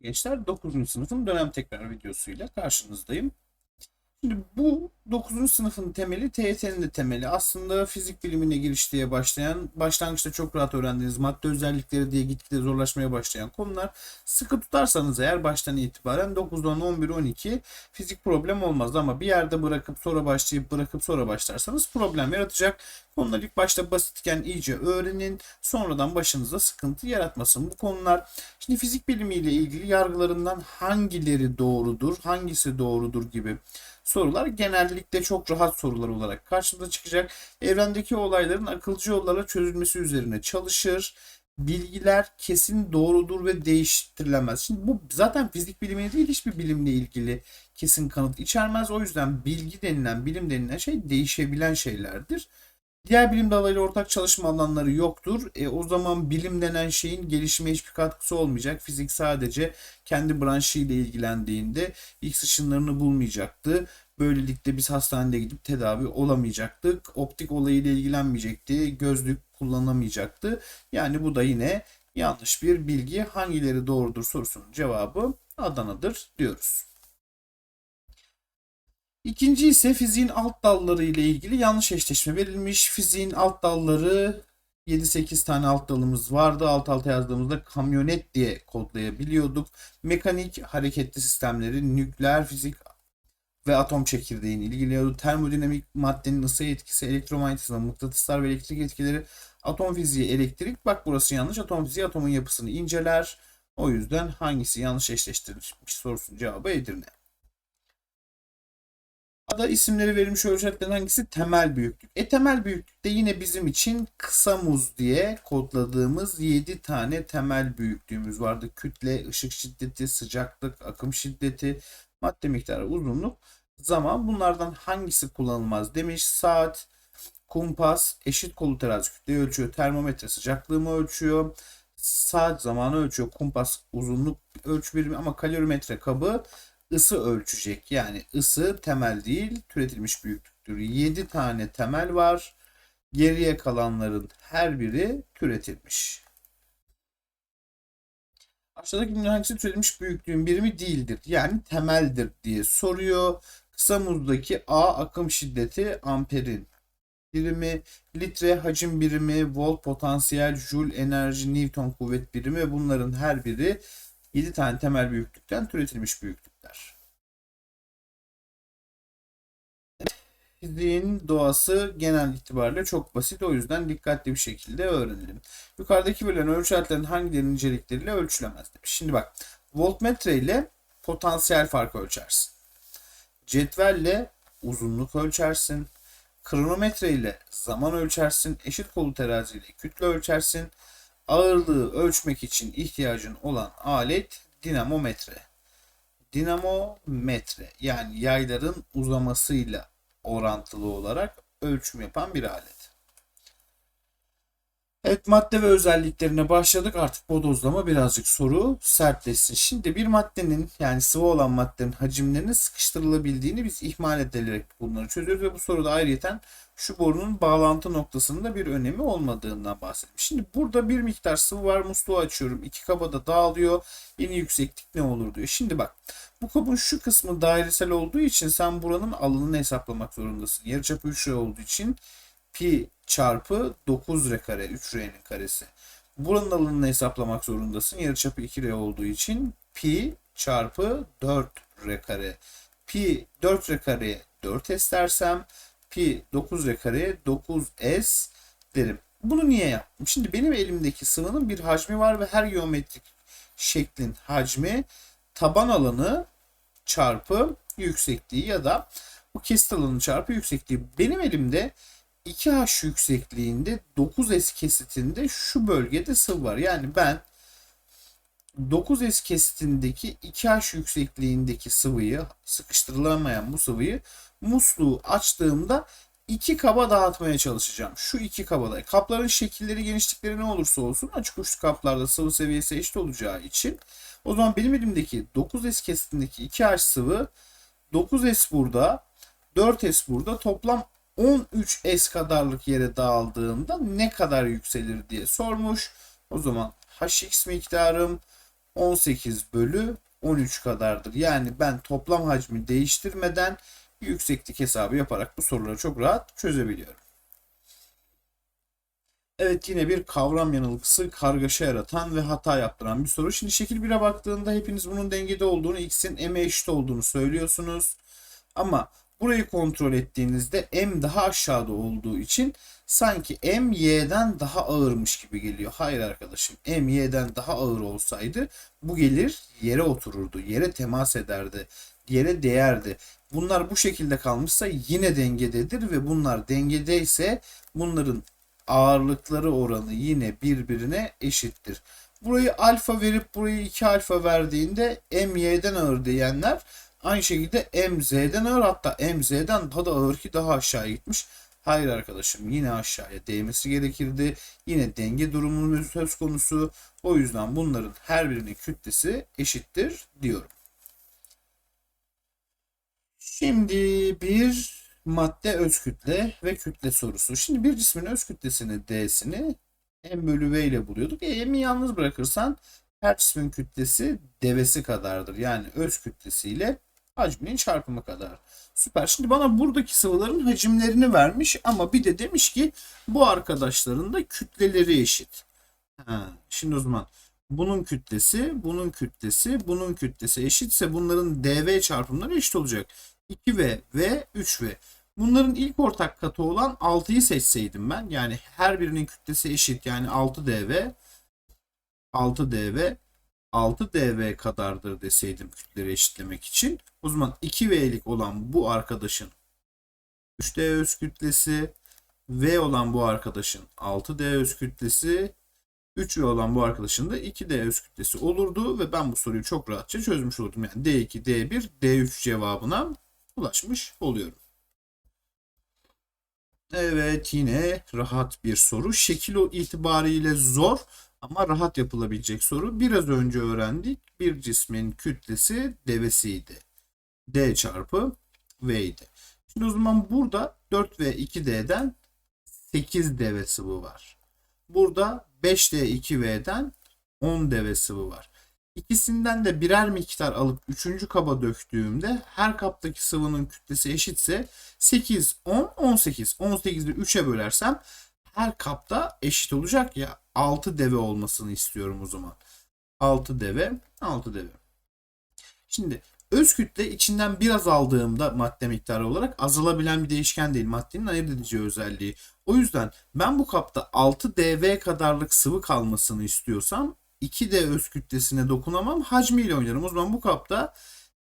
Gençler 9. sınıfın dönem tekrar videosuyla karşınızdayım. Şimdi bu 9. sınıfın temeli TYT'nin de temeli. Aslında fizik bilimine giriş diye başlayan, başlangıçta çok rahat öğrendiğiniz madde özellikleri diye gitgide zorlaşmaya başlayan konular. Sıkı tutarsanız eğer baştan itibaren 9'dan 11, 12 fizik problem olmaz. Ama bir yerde bırakıp sonra başlayıp bırakıp sonra başlarsanız problem yaratacak. Konular ilk başta basitken iyice öğrenin. Sonradan başınıza sıkıntı yaratmasın bu konular. Şimdi fizik bilimiyle ilgili yargılarından hangileri doğrudur, hangisi doğrudur gibi sorular genellikle çok rahat sorular olarak karşımıza çıkacak. Evrendeki olayların akılcı yollarla çözülmesi üzerine çalışır. Bilgiler kesin doğrudur ve değiştirilemez. Şimdi bu zaten fizik bilimi değil hiçbir bilimle ilgili kesin kanıt içermez. O yüzden bilgi denilen, bilim denilen şey değişebilen şeylerdir. Diğer bilim dallarıyla ortak çalışma alanları yoktur. E, o zaman bilim denen şeyin gelişime hiçbir katkısı olmayacak. Fizik sadece kendi branşıyla ilgilendiğinde X ışınlarını bulmayacaktı. Böylelikle biz hastanede gidip tedavi olamayacaktık. Optik olayıyla ilgilenmeyecekti. Gözlük kullanamayacaktı. Yani bu da yine yanlış bir bilgi. Hangileri doğrudur sorusunun cevabı Adana'dır diyoruz. İkinci ise fiziğin alt dalları ile ilgili yanlış eşleşme verilmiş. Fiziğin alt dalları 7-8 tane alt dalımız vardı. Alt alta yazdığımızda kamyonet diye kodlayabiliyorduk. Mekanik hareketli sistemleri, nükleer fizik ve atom çekirdeğini ilgiliyordu. Termodinamik maddenin ısı etkisi, elektromanyetizma, mıknatıslar ve elektrik etkileri, atom fiziği, elektrik. Bak burası yanlış. Atom fiziği atomun yapısını inceler. O yüzden hangisi yanlış eşleştirilmiş sorusunun cevabı Edirne. Ada isimleri verilmiş ölçeklerin hangisi temel büyüklük? E temel büyüklükte yine bizim için kısa muz diye kodladığımız 7 tane temel büyüklüğümüz vardı. Kütle, ışık şiddeti, sıcaklık, akım şiddeti, madde miktarı, uzunluk, zaman. Bunlardan hangisi kullanılmaz demiş. Saat, kumpas, eşit kolu terazi kütleyi ölçüyor. Termometre sıcaklığımı ölçüyor. Saat zamanı ölçüyor. Kumpas uzunluk ölçü birimi ama kalorimetre kabı ısı ölçecek. Yani ısı temel değil, türetilmiş büyüklüktür. 7 tane temel var. Geriye kalanların her biri türetilmiş. Aşağıdaki bilimler hangisi türetilmiş büyüklüğün birimi değildir? Yani temeldir diye soruyor. Kısa muzdaki A akım şiddeti amperin birimi, litre hacim birimi, volt potansiyel, joule enerji, newton kuvvet birimi bunların her biri 7 tane temel büyüklükten türetilmiş büyüklükler. Fiziğin doğası genel itibariyle çok basit. O yüzden dikkatli bir şekilde öğrenelim. Yukarıdaki verilen ölçü aletlerin hangilerinin nicelikleriyle ölçülemez demiş. Şimdi bak voltmetre ile potansiyel farkı ölçersin. Cetvelle uzunluk ölçersin. Kronometre ile zaman ölçersin. Eşit kolu terazi ile kütle ölçersin. Ağırlığı ölçmek için ihtiyacın olan alet dinamometre. Dinamometre yani yayların uzamasıyla orantılı olarak ölçüm yapan bir alet. Evet madde ve özelliklerine başladık. Artık bodozlama birazcık soru sertleşsin. Şimdi bir maddenin yani sıvı olan maddenin hacimlerinin sıkıştırılabildiğini biz ihmal ederek bunları çözüyoruz ve bu soruda ayrıyeten şu borunun bağlantı noktasında bir önemi olmadığından bahsetmiş. Şimdi burada bir miktar sıvı var. Musluğu açıyorum. İki kaba da dağılıyor. Yeni yükseklik ne olur diyor. Şimdi bak bu kabın şu kısmı dairesel olduğu için sen buranın alanını hesaplamak zorundasın. Yarıçapı 3 olduğu için pi çarpı 9r kare 3r'nin karesi. Buranın alanını hesaplamak zorundasın. Yarıçapı 2r olduğu için pi çarpı 4r kare. Pi 4r kareye 4s dersem pi 9r kareye 9s derim. Bunu niye yaptım? Şimdi benim elimdeki sıvının bir hacmi var ve her geometrik şeklin hacmi taban alanı çarpı yüksekliği ya da bu kesit alanı çarpı yüksekliği. Benim elimde 2H yüksekliğinde 9S kesitinde şu bölgede sıvı var. Yani ben 9S kesitindeki 2H yüksekliğindeki sıvıyı sıkıştırılamayan bu sıvıyı musluğu açtığımda iki kaba dağıtmaya çalışacağım. Şu iki kabada. Kapların şekilleri genişlikleri ne olursa olsun açık uçlu kaplarda sıvı seviyesi eşit olacağı için o zaman benim elimdeki 9S kesitindeki 2H sıvı 9S burada 4S burada toplam 13S kadarlık yere dağıldığında ne kadar yükselir diye sormuş. O zaman Hx miktarım 18 bölü 13 kadardır. Yani ben toplam hacmi değiştirmeden yükseklik hesabı yaparak bu soruları çok rahat çözebiliyorum. Evet yine bir kavram yanılgısı kargaşa yaratan ve hata yaptıran bir soru. Şimdi şekil 1'e baktığında hepiniz bunun dengede olduğunu, x'in m'e eşit olduğunu söylüyorsunuz. Ama burayı kontrol ettiğinizde m daha aşağıda olduğu için sanki m y'den daha ağırmış gibi geliyor. Hayır arkadaşım m y'den daha ağır olsaydı bu gelir yere otururdu, yere temas ederdi, yere değerdi. Bunlar bu şekilde kalmışsa yine dengededir ve bunlar dengedeyse bunların ağırlıkları oranı yine birbirine eşittir. Burayı alfa verip burayı 2 alfa verdiğinde m y'den ağır diyenler aynı şekilde m z'den ağır hatta m z'den daha da ağır ki daha aşağı gitmiş. Hayır arkadaşım yine aşağıya değmesi gerekirdi. Yine denge durumunun söz konusu. O yüzden bunların her birinin kütlesi eşittir diyorum. Şimdi bir madde öz kütle ve kütle sorusu. Şimdi bir cismin öz kütlesini D'sini M bölü V ile buluyorduk. E, M'i yalnız bırakırsan her cismin kütlesi devesi kadardır. Yani öz kütlesiyle hacminin çarpımı kadar. Süper. Şimdi bana buradaki sıvıların hacimlerini vermiş ama bir de demiş ki bu arkadaşların da kütleleri eşit. Ha, şimdi o zaman bunun kütlesi, bunun kütlesi, bunun kütlesi eşitse bunların dv çarpımları eşit olacak. 2v ve 3v. Bunların ilk ortak katı olan 6'yı seçseydim ben. Yani her birinin kütlesi eşit. Yani 6dv 6dv 6dv kadardır deseydim kütleri eşitlemek için. O zaman 2v'lik olan bu arkadaşın 3d öz kütlesi v olan bu arkadaşın 6d öz kütlesi 3v olan bu arkadaşın da 2d öz kütlesi olurdu ve ben bu soruyu çok rahatça çözmüş olurdum. Yani d2, d1, d3 cevabına ulaşmış oluyorum. Evet yine rahat bir soru. Şekil itibariyle zor ama rahat yapılabilecek soru. Biraz önce öğrendik. Bir cismin kütlesi devesiydi. D çarpı V idi. Şimdi o zaman burada 4 ve 2D'den 8 deve sıvı var. Burada 5D 2V'den 10 deve sıvı var. İkisinden de birer miktar alıp üçüncü kaba döktüğümde her kaptaki sıvının kütlesi eşitse 8, 10, 18. 18'i 3'e bölersem her kapta eşit olacak ya 6 deve olmasını istiyorum o zaman. 6 deve, 6 deve. Şimdi öz kütle içinden biraz aldığımda madde miktarı olarak azalabilen bir değişken değil. Maddenin ayırt edici özelliği. O yüzden ben bu kapta 6 dv kadarlık sıvı kalmasını istiyorsam 2D öz kütlesine dokunamam. Hacmiyle oynarım. O zaman bu kapta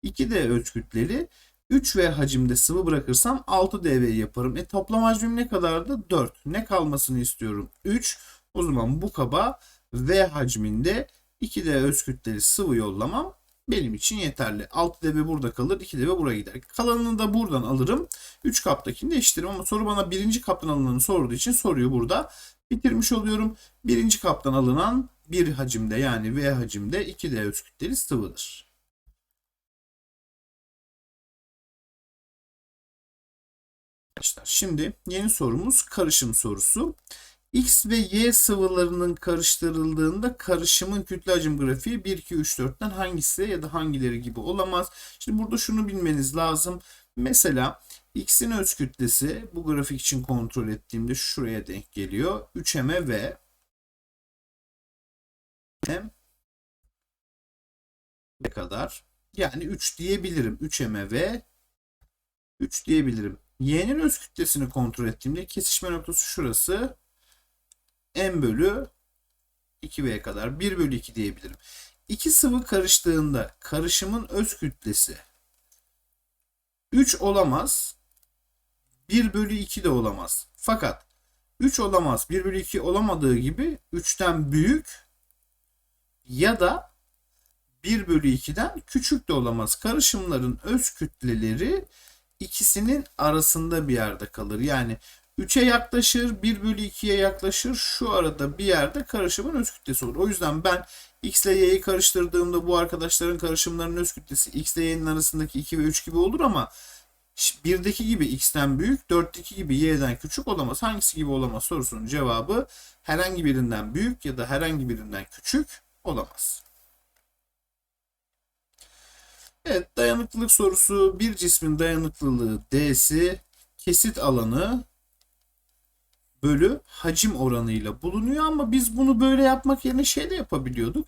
2D öz kütleli 3V hacimde sıvı bırakırsam 6dV yaparım. E toplam hacmim ne kadardı? 4. Ne kalmasını istiyorum? 3. O zaman bu kaba V hacminde 2D öz kütleli sıvı yollamam benim için yeterli. 6dV burada kalır, 2dV buraya gider. Kalanını da buradan alırım. 3 kaptakini de eşitlerim ama soru bana birinci kaptan alınanı sorduğu için soruyu burada bitirmiş oluyorum. Birinci kaptan alınan bir hacimde yani V hacimde 2D öz kütleli sıvıdır. Arkadaşlar şimdi yeni sorumuz karışım sorusu. X ve Y sıvılarının karıştırıldığında karışımın kütle hacim grafiği 1, 2, 3, 4'ten hangisi ya da hangileri gibi olamaz. Şimdi burada şunu bilmeniz lazım. Mesela X'in öz kütlesi bu grafik için kontrol ettiğimde şuraya denk geliyor. 3M ve ne kadar? Yani 3 diyebilirim. 3M ve 3 diyebilirim. Y'nin öz kütlesini kontrol ettiğimde kesişme noktası şurası. M bölü 2V kadar. 1 bölü 2 diyebilirim. İki sıvı karıştığında karışımın öz kütlesi 3 olamaz. 1 bölü 2 de olamaz. Fakat 3 olamaz. 1 bölü 2 olamadığı gibi 3'ten büyük ya da 1 bölü 2'den küçük de olamaz. Karışımların öz kütleleri ikisinin arasında bir yerde kalır. Yani 3'e yaklaşır, 1 bölü 2'ye yaklaşır. Şu arada bir yerde karışımın öz kütlesi olur. O yüzden ben x ile y'yi karıştırdığımda bu arkadaşların karışımlarının öz kütlesi x ile y'nin arasındaki 2 ve 3 gibi olur ama 1'deki gibi x'ten büyük, 4'teki gibi y'den küçük olamaz. Hangisi gibi olamaz sorusunun cevabı herhangi birinden büyük ya da herhangi birinden küçük olamaz. Evet dayanıklılık sorusu bir cismin dayanıklılığı D'si kesit alanı bölü hacim oranıyla bulunuyor ama biz bunu böyle yapmak yerine şey de yapabiliyorduk.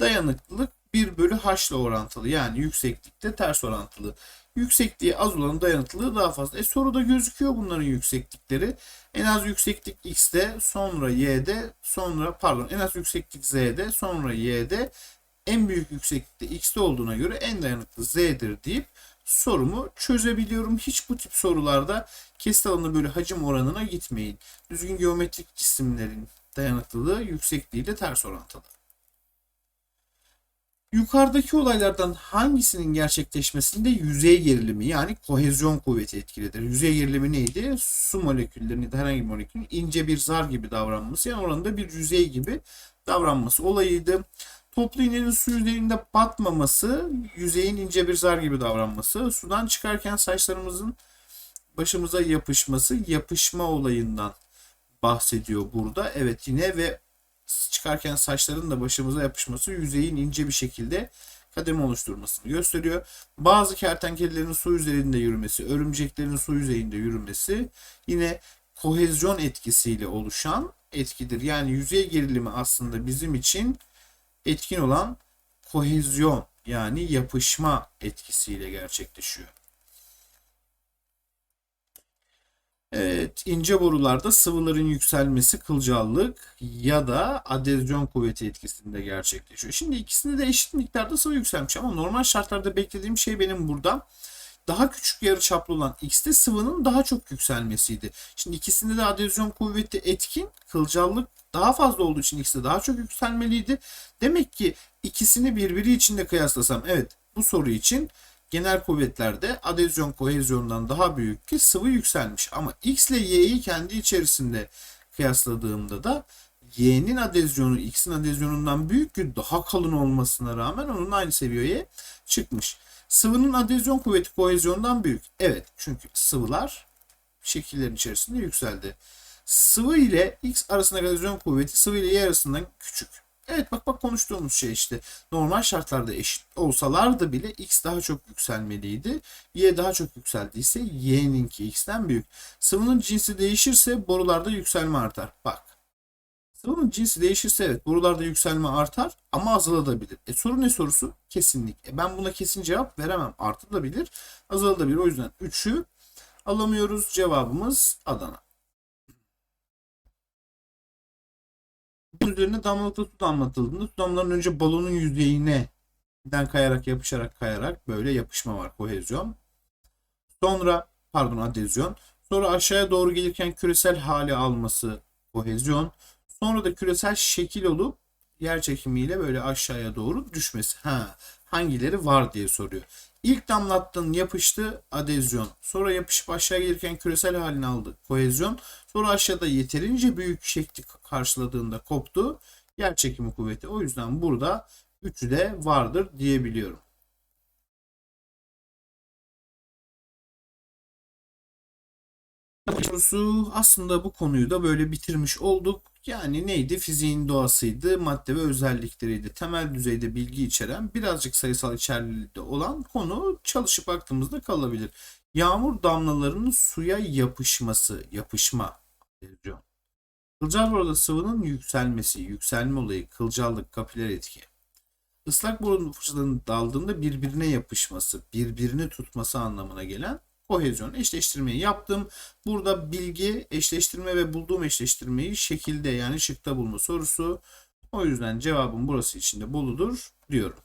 Dayanıklılık 1 bölü h ile orantılı yani yükseklikte ters orantılı. Yüksekliği az olan dayanıklılığı daha fazla. E soruda gözüküyor bunların yükseklikleri. En az yükseklik x'de sonra y'de sonra pardon en az yükseklik z'de sonra y'de en büyük yükseklikte x'te olduğuna göre en dayanıklı z'dir deyip sorumu çözebiliyorum. Hiç bu tip sorularda kesit alanı böyle hacim oranına gitmeyin. Düzgün geometrik cisimlerin dayanıklılığı yüksekliğiyle ters orantılı. Yukarıdaki olaylardan hangisinin gerçekleşmesinde yüzey gerilimi yani kohezyon kuvveti etkilidir? Yüzey gerilimi neydi? Su moleküllerinin herhangi bir molekülün ince bir zar gibi davranması yani oranda bir yüzey gibi davranması olayıydı. Toplu iğnenin su yüzeyinde batmaması, yüzeyin ince bir zar gibi davranması, sudan çıkarken saçlarımızın başımıza yapışması, yapışma olayından bahsediyor burada. Evet yine ve çıkarken saçların da başımıza yapışması yüzeyin ince bir şekilde kademe oluşturmasını gösteriyor. Bazı kertenkelelerin su üzerinde yürümesi, örümceklerin su yüzeyinde yürümesi yine kohezyon etkisiyle oluşan etkidir. Yani yüzey gerilimi aslında bizim için etkin olan kohezyon yani yapışma etkisiyle gerçekleşiyor. Evet, ince borularda sıvıların yükselmesi kılcallık ya da adezyon kuvveti etkisinde gerçekleşiyor. Şimdi ikisinde de eşit miktarda sıvı yükselmiş ama normal şartlarda beklediğim şey benim burada daha küçük yarı çaplı olan X'te sıvının daha çok yükselmesiydi. Şimdi ikisinde de adezyon kuvveti etkin, kılcallık daha fazla olduğu için X'te daha çok yükselmeliydi. Demek ki ikisini birbiri içinde kıyaslasam evet bu soru için genel kuvvetlerde adezyon kohezyondan daha büyük ki sıvı yükselmiş. Ama X ile Y'yi kendi içerisinde kıyasladığımda da Y'nin adezyonu X'in adezyonundan büyük ki daha kalın olmasına rağmen onun aynı seviyeye çıkmış. Sıvının adezyon kuvveti kohezyondan büyük. Evet çünkü sıvılar şekillerin içerisinde yükseldi. Sıvı ile X arasındaki adezyon kuvveti sıvı ile Y arasından küçük. Evet bak bak konuştuğumuz şey işte normal şartlarda eşit olsalardı bile X daha çok yükselmeliydi. Y daha çok yükseldiyse Y'ninki X'ten büyük. Sıvının cinsi değişirse borularda yükselme artar. Bak Sıvının cinsi değişirse evet borularda yükselme artar ama azalabilir. E soru ne sorusu? Kesinlik. E ben buna kesin cevap veremem. Artabilir, azalabilir. O yüzden 3'ü alamıyoruz. Cevabımız Adana. Bunun üzerine damlalıklı su damlatıldığında su damlaların önce balonun yüzeyine den kayarak yapışarak kayarak böyle yapışma var kohezyon. Sonra pardon adezyon. Sonra aşağıya doğru gelirken küresel hali alması kohezyon. Sonra da küresel şekil olup yer çekimiyle böyle aşağıya doğru düşmesi. Ha, hangileri var diye soruyor. İlk damlattığın yapıştı adezyon. Sonra yapışıp aşağı gelirken küresel halini aldı kohezyon. Sonra aşağıda yeterince büyük şekli karşıladığında koptu. Yer çekimi kuvveti. O yüzden burada üçü de vardır diyebiliyorum. sorusu aslında bu konuyu da böyle bitirmiş olduk. Yani neydi? Fiziğin doğasıydı, madde ve özellikleriydi. Temel düzeyde bilgi içeren, birazcık sayısal içerikli olan konu çalışıp aklımızda kalabilir. Yağmur damlalarının suya yapışması, yapışma. Kılcal burada sıvının yükselmesi, yükselme olayı, kılcallık, kapiler etki. Islak borunun fırçalarının daldığında birbirine yapışması, birbirini tutması anlamına gelen kohezyon eşleştirmeyi yaptım. Burada bilgi, eşleştirme ve bulduğum eşleştirmeyi şekilde yani şıkta bulma sorusu. O yüzden cevabım burası içinde buludur diyorum.